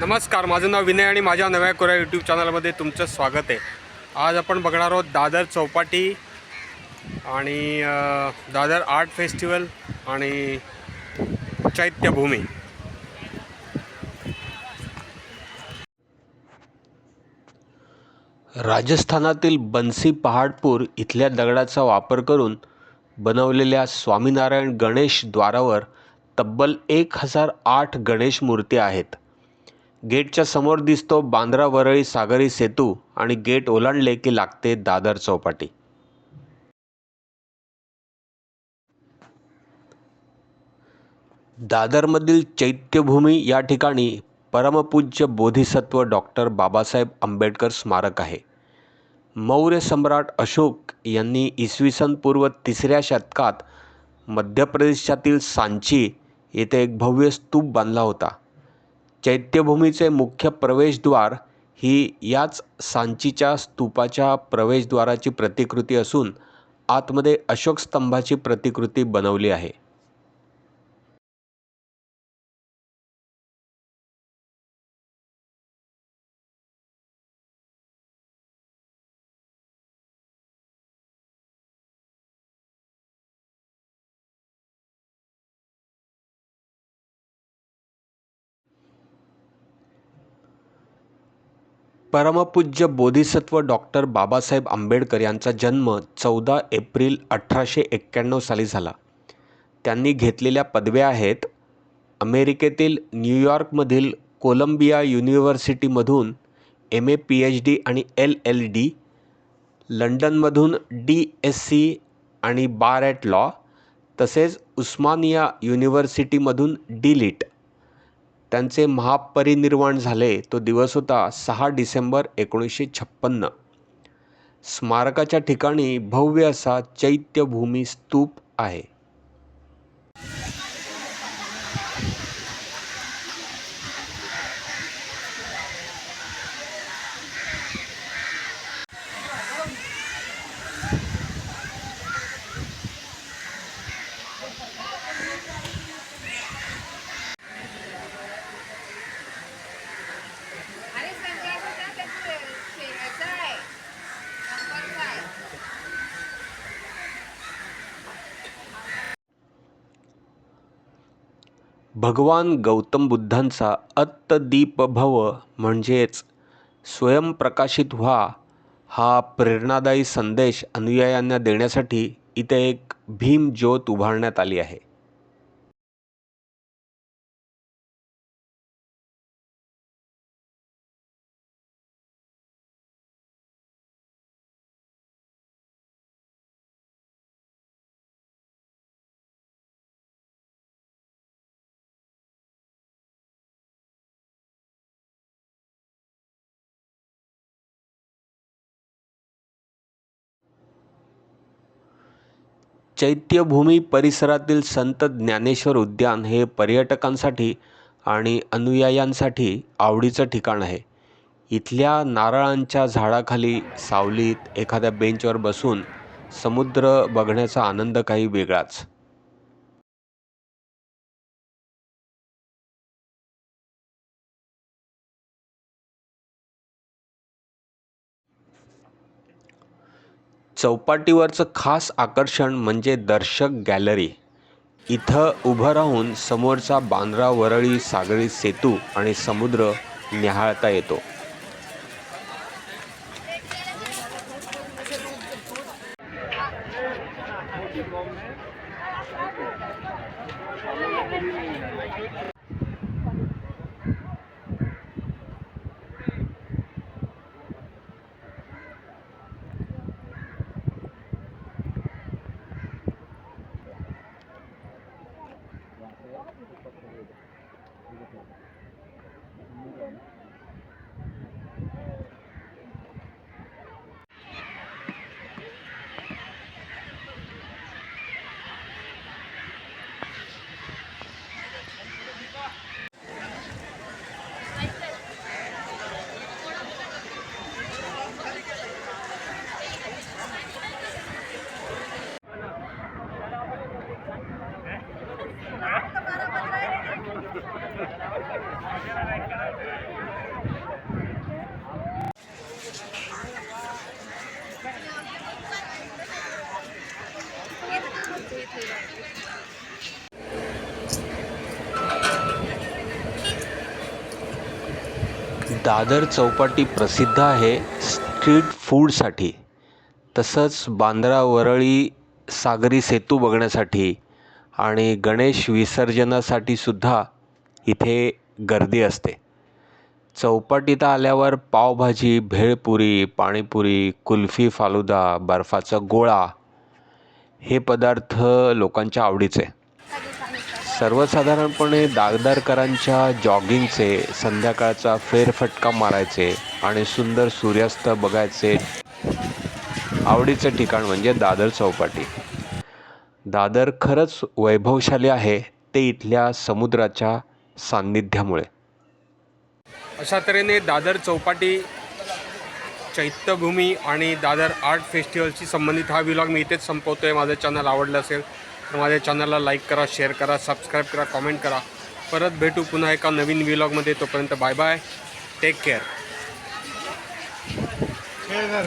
नमस्कार माझं नाव विनय आणि माझ्या नव्या कोऱ्या यूट्यूब चॅनलमध्ये तुमचं स्वागत आहे. आज आपण बघणार आहोत दादर चौपाटी आणि दादर आर्ट फेस्टिवल आणि चैत्यभूमी. राजस्थानातील बन्सी पहाडपूर इथल्या दगडाचा वापर करून बनवलेल्या स्वामीनारायण गणेश द्वारावर तब्बल एक हजार आठ गणेश मूर्ती आहेत. गेटच्या समोर दिसतो बांद्रा वरळी सागरी सेतू आणि गेट ओलांडले की लागते दादर चौपाटी. दादरमधील चैत्यभूमी या ठिकाणी परमपूज्य बोधिसत्व डॉक्टर बाबासाहेब आंबेडकर स्मारक आहे. मौर्य सम्राट अशोक यांनी इसवी सन पूर्व तिसऱ्या शतकात मध्य प्रदेशातील सांची येथे एक भव्य स्तूप बांधला होता. चैत्यभूमीचे मुख्य प्रवेशद्वार ही याच सांचीच्या स्तूपाच्या प्रवेशद्वाराची प्रतिकृती असून आतमध्ये अशोक स्तंभाची प्रतिकृती बनवली आहे. परमपूज्य बोधिसत्व डॉक्टर बाबासाहेब आंबेडकर यांचा जन्म चौदा एप्रिल अठराशे एक्क्याण्णव साली झाला. त्यांनी घेतलेल्या पदव्या आहेत अमेरिकेतील न्यूयॉर्कमधील Columbia युनिव्हर्सिटीमधून M A P H D आणि एल एल डी लंडनमधून डी एस सी आणि बार ॲट लॉ तसेच उस्मानिया युनिव्हर्सिटीमधून डी लिट. त्यांचे महापरिनिर्वाण झाले तो दिवस होता सहा डिसेंबर एकोणीसशे छप्पन्न. स्मारकाच्या ठिकाणी भव्य असा चैत्यभूमी स्तूप आहे अरे संध्याकाळी ना त्याचं ते ह्याचं आहे नंबरचं आहे भगवान गौतम बुद्धांचा अत्तदीपभव म्हणजेच स्वयंप्रकाशित व्हा हा प्रेरणादायी संदेश अनुयायांना देण्यासाठी इथे एक भीम ज्योत उभारण्यात आली आहे. चैत्यभूमी परिसरातील संत ज्ञानेश्वर उद्यान हे पर्यटकांसाठी आणि अनुयायांसाठी आवडीचं ठिकाण आहे. इथल्या नारळांच्या झाडाखाली सावलीत एखाद्या बेंचवर बसून समुद्र बघण्याचा आनंद काही वेगळाच. चौपाटीवरचं खास आकर्षण म्हणजे दर्शक गॅलरी. इथं उभं राहून समोरचा बांद्रा वरळी सागरी सेतू आणि समुद्र निहाळता येतो. दादर चौपाटी प्रसिद्ध आहे स्ट्रीट फूडसाठी तसंच बांद्रा वरळी सागरी सेतू बघण्यासाठी आणि गणेश विसर्जनासाठी सुद्धा इथे गर्दी असते. चौपाटीत आल्यावर पावभाजी भेळपुरी पाणीपुरी कुल्फी फालुदा बर्फाचा गोळा हे पदार्थ लोकांच्या आवडीचे. सर्वसाधारणपणे दागदारकरांच्या जॉगिंगचे संध्याकाळचा फेरफटका मारायचे आणि सुंदर सूर्यास्त बघायचे आवडीचं ठिकाण म्हणजे दादर चौपाटी. दादर खरंच वैभवशाली आहे ते इथल्या समुद्राच्या सान्निध्यामुळे. अशा तऱ्हेने दादर चौपाटी चैत्यभूमी आणि दादर आर्ट फेस्टिवलशी संबंधित हा विलॉग मी इथेच संपवतो आहे माझं चॅनल आवडलं असेल तर माझ्या चॅनलला लाईक करा शेअर करा सबस्क्राईब करा कॉमेंट करा. परत भेटू पुन्हा एका नवीन विलॉगमध्ये तोपर्यंत बाय बाय टेक केअर